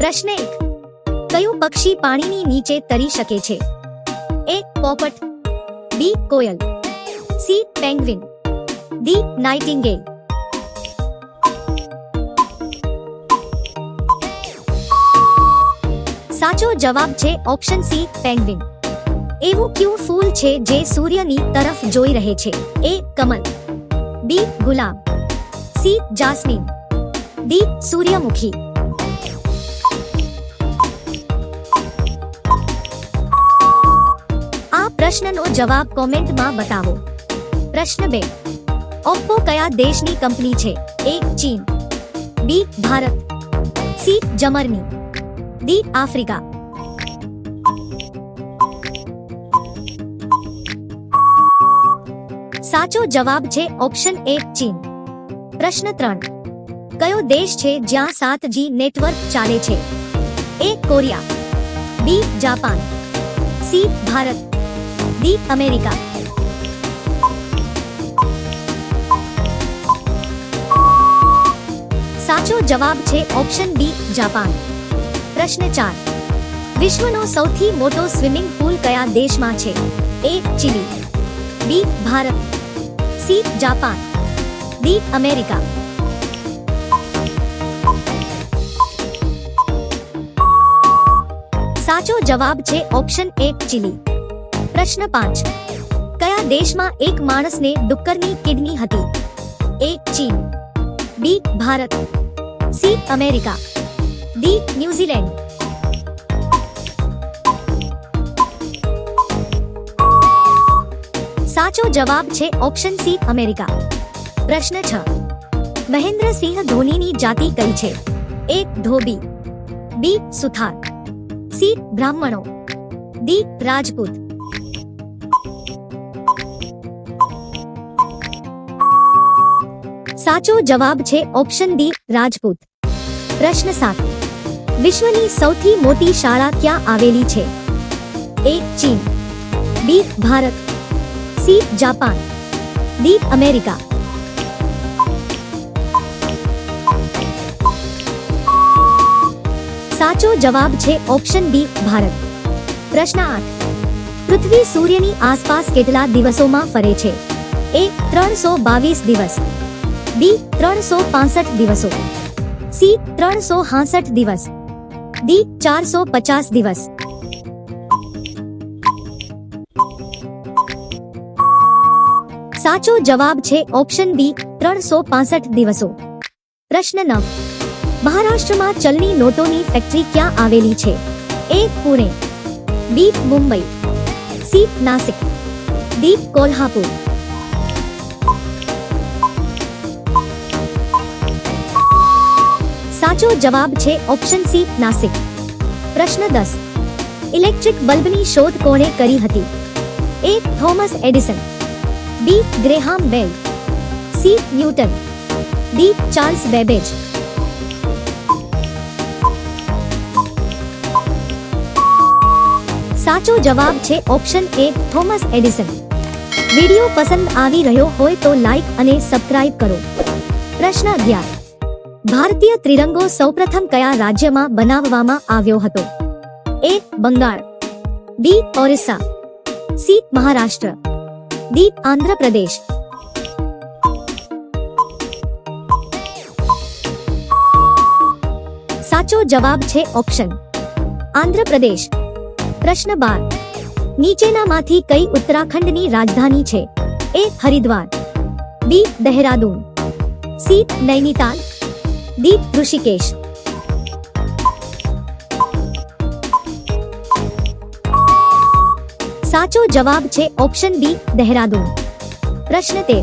પ્રશ્ન એક કયું પક્ષી પાણીની નીચે તરી શકે છે એ પોપટ બી કોયલ સી પેંગ્વિન ડી નાઇટિંગેલ સાચો જવાબ છે ઓપ્શન સી પેંગ્વિન એવું ક્યું ફૂલ છે જે સૂર્યની તરફ જોઈ રહે છે એ કમલ બી ગુલાબ સી જાસ્મીન ડી સૂર્યમુખી प्रश्न नो जवाब कमेंट मा बतावो प्रश्न बे ओप्पो कया देश नी कंपनी छे एक चीन B Bharat C Germany D Africa साचो जवाब छे ऑप्शन ए चीन प्रश्न त्रण कयो देश छे ज्या सात जी नेटवर्क चाले छे A Korea B Japan C Bharat D America साचो जवाब छे ऑप्शन बी जापान प्रश्न 4 विश्व नो સૌથી મોટો સ્વિમિંગ પૂલ કયા દેશ માં છે A Chile B Bharat C Japan D America સાચો જવાબ छे ऑप्शन ए ચિલી प्रश्न पांच क्या देश मा एक मानस ने डुक्कर किडनी हती ए चीन B Bharat C America D New Zealand साचो जवाब छे ऑप्शन सी अमेरिका प्रश्न छ महेंद्र सिंह धोनी नी जाति कई छे एक धोबी बी सुथार सी ब्राह्मणों डी राजपूत साचो जवाब छे ऑप्शन डी राजपूत प्रश्न सात विश्व मोटी शाला क्या आवेली छे ए चीन B Bharat C Japan D America साचो जवाब छे ऑप्शन बी भारत प्रश्न आठ पृथ्वी सूर्य आसपास के दिवसों में फरे छे ए 322 दिवस બી ત્રણસો પાસઠ દિવસો સી ત્રણસો હાસઠ દિવસ ડી ચારસો પચાસ દિવસ સાચો જવાબ છે ઓપ્શન બી ત્રણસો પાસઠ દિવસો પ્રશ્ન નવ મહારાષ્ટ્રમાં ચલણી નોટોની ફેક્ટરી ક્યાં આવેલી છે A Pune B Mumbai C Nashik D Kolhapur સાચો જવાબ છે ઓપ્શન સી નાસિક પ્રશ્ન દસ ઇલેક્ટ્રિક બલ્બની શોધ કોણે કરી હતી A Thomas Edison B Graham Bell C Newton D Charles Babbage સાચો જવાબ છે option A Thomas Edison video પસંદ આવી રહ્યો હોય તો લાઈક અને સબસ્ક્રાઇબ કરો પ્રશ્ન અગિયાર ભારતીય ત્રિરંગો સૌપ્રથમ કયા રાજ્યમાં બનાવવામાં આવ્યો હતો A Bengal B Orissa C Maharashtra D Andhra Pradesh સાચો જવાબ છે ઓપ્શન આંધ્રપ્રદેશ પ્રશ્ન બાર નીચેનામાંથી કઈ ઉત્તરાખંડની રાજધાની છે A Haridwar B Dehradun C Nainital D Rishikesh साचो जवाब छे ऑप्शन बी देहरादून प्रश्न ते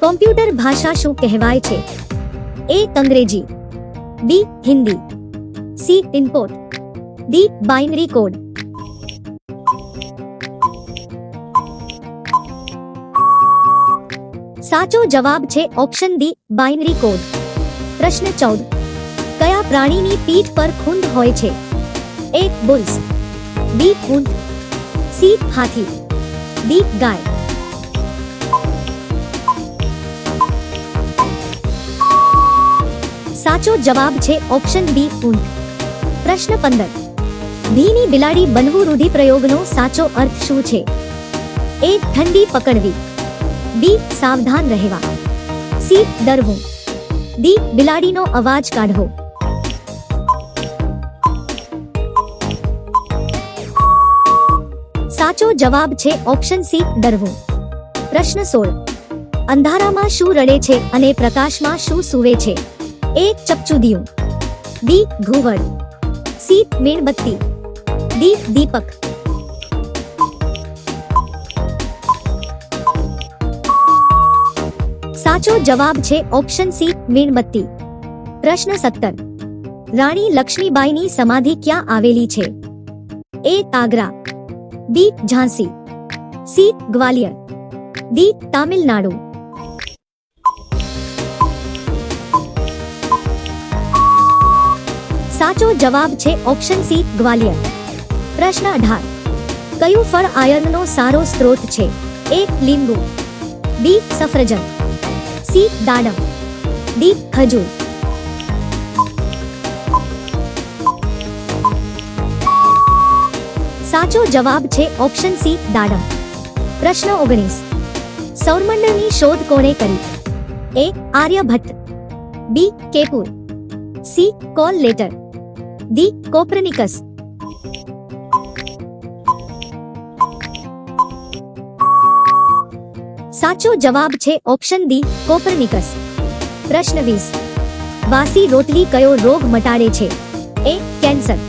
कंप्यूटर भाषा शु कहवाय छे ए अंग्रेजी B Hindi C input D binary code साचो जवाब छे ऑप्शन डी बाइनरी कोड प्रश्न चौदह कया प्राणी नी पीठ पर खुंद होय छे ए बुल्स बी खुंद सी हाथी डी गाय साचो जवाब छे ऑप्शन बी ऊंट प्रश्न पंदर धीमी बिलाड़ी बनवु रूढ़ी प्रयोग नो साचो अर्थ शू छे ए ठंडी पकड़वी बी सावधान रहेवा सी डरवू ડી બિલાડીનો અવાજ કાઢો સાચો જવાબ છે ઓપ્શન સી ડરવો પ્રશ્ન સોળ અંધારામાં શું રડે છે અને પ્રકાશમાં શું સુવે છે એ ચપચુદિયું બી ઘુવડ સી મીણબત્તી દીપ દીપક साचो जवाब छे ऑप्शन सी मीरबत्ती प्रश्न 70 रानी लक्ष्मीबाई ની સમાધિ ક્યાં આવેલી છે A તાગરા B Jhansi C Gwalior D Tamil Nadu સાચો જવાબ છે ઓપ્શન સી ग्वालियर પ્રશ્ન 18 કયું ફળ આયર્ન નો સારો સ્ત્રોત છે એ લીંબુ બી સફરજન सी दानव डी खजूर साचो जवाब छे ऑप्शन सी दानव प्रश्न ओगनीस सौरमंडल शोध को करी ए आर्यभट्ट बी केपुर सी कॉल लेटर डी कोप्रनिकस સાચો જવાબ છે ઓપ્શન ડી કોપરનિકસ પ્રશ્ન વીસ વાસી રોટલી કયો રોગ મટાડે છે એ કેન્સર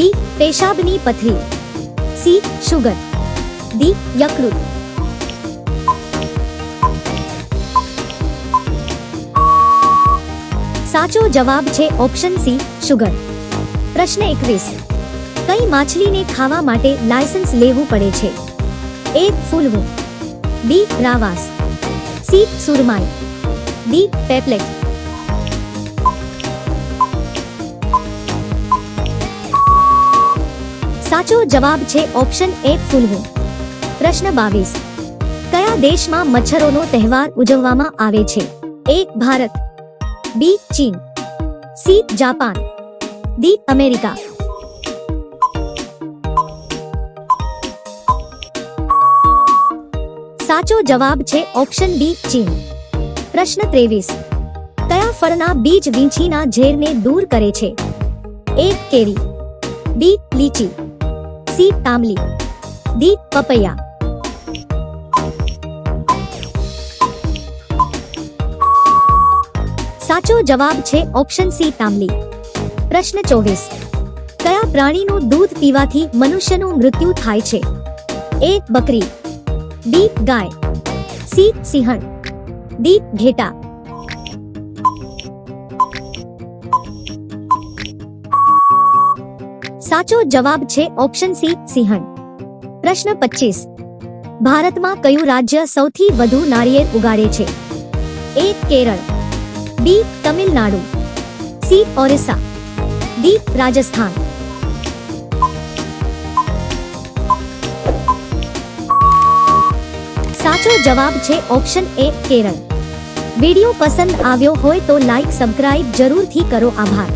બી પેશાબની પથરી સી શુગર ડી યકૃત સાચો જવાબ છે ઓપ્શન સી શુગર પ્રશ્ન એકવીસ કઈ માછલીને ખાવા માટે લાયસન્સ લેવું પડે છે એ ફૂલવું ડી રાવાસ સી સુરમાઈ ડી પેપલેટ સાચો જવાબ છે ઓપ્શન એ ફૂલવું પ્રશ્ન બાવીસ કયા દેશમાં મચ્છરોનો તહેવાર ઉજવવામાં આવે છે એ ભારત બી ચીન સી જાપાન ડી અમેરિકા સાચો જવાબ છે ઓપ્શન બી ચીન પ્રશ્ન ત્રેવીસ કયા ફળના બીજ વીંછીના ઝેરને દૂર કરે છે એ કેરી બી લીચી સી તાંબલી ડી પપૈયા સાચો જવાબ છે ઓપ્શન સી તાંબલી પ્રશ્ન ચોવીસ કયા પ્રાણીનું દૂધ પીવાથી મનુષ્યનું મૃત્યુ થાય છે એક બકરી दीप गाय सीत सिंहन दीप घेटा साचो जवाब छे ऑप्शन सी सिंहन प्रश्न पच्चीस भारत में क्यू राज्य सौ वधु उगाड़े छे A Kerala B Tamil Nadu C Orissa D Rajasthan સાચો જવાબ છે ઓપ્શન એ કેરળ વિડિયો પસંદ આવ્યો હોય તો લાઈક સબસ્ક્રાઇબ જરૂરથી કરો આભાર